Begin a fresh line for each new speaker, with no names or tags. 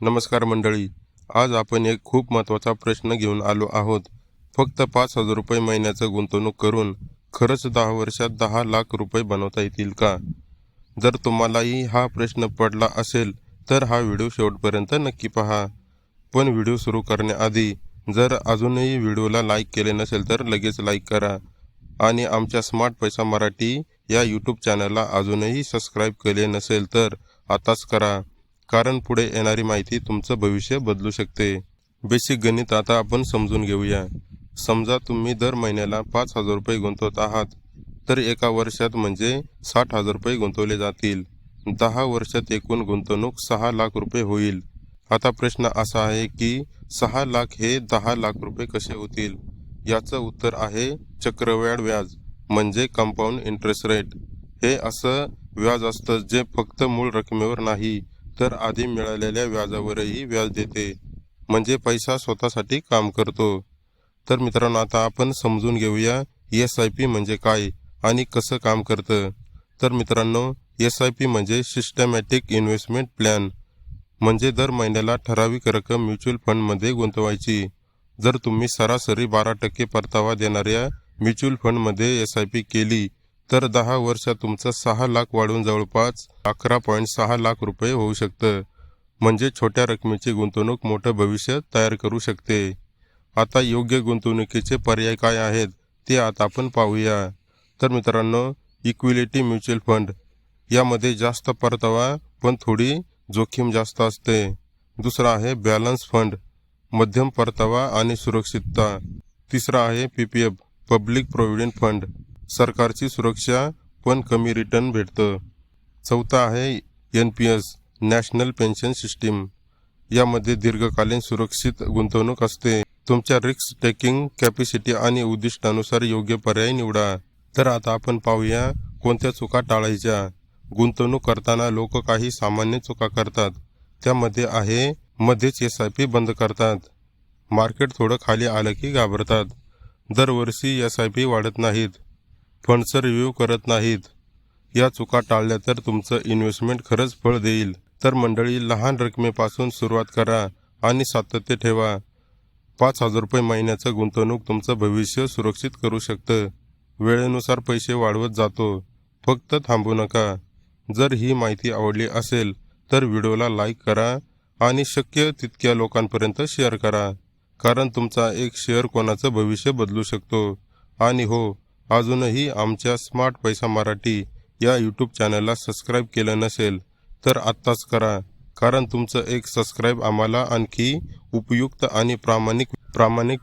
नमस्कार मंडळी आज आपण एक खूप महत्त्वाचा प्रश्न घेऊन आलो आहोत. फक्त पाच हजार रुपये महिन्याचं गुंतवणूक करून खरंच दहा वर्षात दहा लाख रुपये बनवता येतील का? जर तुम्हालाही हा प्रश्न पडला असेल तर हा व्हिडिओ शेवटपर्यंत नक्की पहा. पण व्हिडिओ सुरू करण्याआधी जर अजूनही व्हिडिओला लाईक केले नसेल तर लगेच लाईक करा. आणि आमच्या स्मार्ट पैसा मराठी या यूट्यूब चॅनलला अजूनही सबस्क्राईब केले नसेल तर आताच करा. कारण पुढे येणारी माहिती तुमचं भविष्य बदलू शकते. बेसिक गणित आता आपण समजून घेऊया. समजा तुम्ही दर महिन्याला पाच हजार रुपये गुंतवत आहात तर एका वर्षात म्हणजे साठ हजार रुपये गुंतवले जातील. दहा वर्षात एकूण गुंतवणूक सहा लाख रुपये होईल. आता प्रश्न असा आहे की सहा लाख हे दहा लाख रुपये कसे होतील? याचं उत्तर आहे चक्रवाढ व्याज म्हणजे कंपाऊंड इंटरेस्ट रेट हे असं व्याज असतं जे फक्त मूळ रकमेवर नाही तर आधी मिळालेल्या व्याजावरही व्याज देते. म्हणजे पैसा स्वतःसाठी काम करतो. तर मित्रांनो आता आपण समजून घेऊया एस आय पी म्हणजे काय आणि कसं काम करतं. तर मित्रांनो एस आय पी म्हणजे सिस्टमॅटिक इन्व्हेस्टमेंट प्लॅन म्हणजे दर महिन्याला ठराविक रक्कम म्युच्युअल फंडमध्ये गुंतवायची. जर तुम्ही सरासरी बारा टक्के परतावा देणाऱ्या म्युच्युअल फंडमध्ये एस आय पी केली तर दहा वर्षात तुमचं सहा लाख वाढून जवळपास अकरा पॉईंट सहा लाख रुपये होऊ शकतं. म्हणजे छोट्या रकमेची गुंतवणूक मोठं भविष्य तयार करू शकते. आता योग्य गुंतवणुकीचे पर्याय काय आहेत ते आता आपण पाहूया. तर मित्रांनो इक्विलिटी म्युच्युअल फंड. यामध्ये जास्त परतावा पण थोडी जोखीम जास्त असते. दुसरा आहे बॅलन्स फंड. मध्यम परतावा आणि सुरक्षितता. तिसरा आहे P P F public provident fund. सरकारची सुरक्षा पण कमी रिटर्न भेटतं. चौथा आहे N P S national pension system. यामध्ये दीर्घकालीन सुरक्षित गुंतवणूक असते. तुमच्या रिस्क टेकिंग कॅपॅसिटी आणि उद्दिष्टानुसार योग्य पर्याय निवडा. तर आता आपण पाहूया कोणत्या चुका टाळायच्या. गुंतवणूक करताना लोक काही सामान्य चुका करतात. त्यामध्ये आहे मध्येच एस आय पी बंद करतात. मार्केट थोडं खाली आलं की घाबरतात. दरवर्षी एस आय पी वाढत नाहीत. फंडचं रिव्ह्यू करत नाहीत. या चुका टाळल्या तर तुमचं इन्व्हेस्टमेंट खरंच फळ देईल. तर मंडळी लहान रकमेपासून सुरुवात करा आणि सातत्य ठेवा. पाच हजार रुपये महिन्याचं गुंतवणूक तुमचं भविष्य सुरक्षित करू शकतं. वेळेनुसार पैसे वाढवत जातो. फक्त थांबू नका. जर ही माहिती आवडली असेल तर व्हिडिओला लाईक करा आणि शक्य तितक्या लोकांपर्यंत शेअर करा. कारण तुमचा एक शेअर कोणाचं भविष्य बदलू शकतो. आणि हो अजूनही आमच्या स्मार्ट पैसा मराठी या यूट्यूब चॅनलला सबस्क्राईब केलं नसेल तर आत्ताच करा कारण तुमचं एक सबस्क्राईब आम्हाला आणखी उपयुक्त आणि प्रामाणिक प्रामाणिक